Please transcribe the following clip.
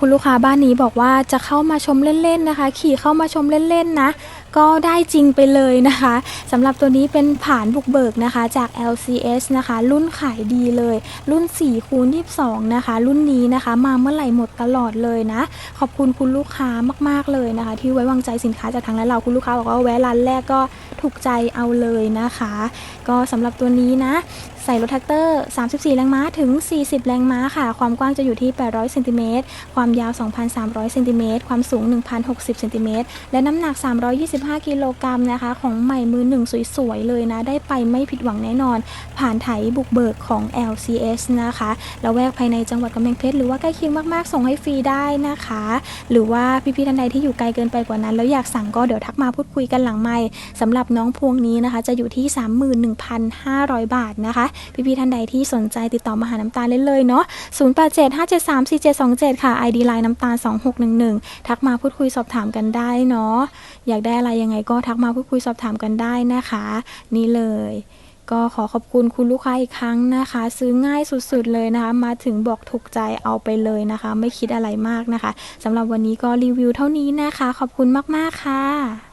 คุณลูกค้าบ้านนี้บอกว่าจะเข้ามาชมเล่นๆนะคะ ขี่เข้ามาชมเล่นๆนะ ก็ได้จริงไปเลยนะคะสำหรับตัวนี้เป็นผ่านบุกเบิกนะคะจาก LCS นะคะ รุ่นขายดีเลย รุ่น4คูณ22 นะคะ รุ่นนี้นะคะ มาเมื่อไหร่หมดตลอดเลยนะ ขอบคุณคุณลูกค้ามากๆเลยนะคะ ที่ไว้วางใจสินค้าจากทางร้านเราคุณลูกค้าบอกว่าแวะร้านแรกก็ถูกใจเอาเลยนะคะ ก็สำหรับตัวนี้นะ ใส่รถแท็กเตอร์ 34 แรงม้าถึง 40 แรงม้าค่ะ ความกว้างจะอยู่ที่ 800 เซนติเมตร ความยาว 2,300 เซนติเมตร ความสูง 1,060 เซนติเมตร และน้ำหนัก 325 กิโลกรัมนะคะ ของใหม่มือหนึ่งสวยๆ เลยนะ ได้ไปไม่ผิดหวังแน่นอน ผ่านไถบุกเบิกของ LCS นะคะแล้วแวกภายในจังหวัดกำแพงเพชรหรือว่าใกล้เคียงมากๆ ส่งให้ฟรีได้นะคะ หรือว่าพี่ๆท่านใดที่อยู่ไกลเกินไปกว่านั้น แล้วอยากสั่งก็เดี๋ยวทักมาพูดคุยกันหลังไมค์สำหรับน้องพวงนี้นะคะ จะอยู่ที่ 31,500 บาทนะคะพี่ๆท่านใดที่สนใจติดต่อมาหาน้ำตาลได้เลยเนาะ0875734727 ค่ะ ID ไลน์น้ำตาล 2611 ทักมาพูดคุยสอบถามกันได้เนาะอยากได้อะไรยังไงก็ทักมาพูดคุยสอบถามกันได้นะคะ นี่เลยก็ขอขอบคุณคุณลูกค้าอีกครั้งนะคะ ซื้อง่ายสุดๆเลยนะคะ มาถึงบอกถูกใจเอาไปเลยนะคะ ไม่คิดอะไรมากนะคะสำหรับวันนี้ก็รีวิวเท่านี้นะคะ ขอบคุณมากๆค่ะ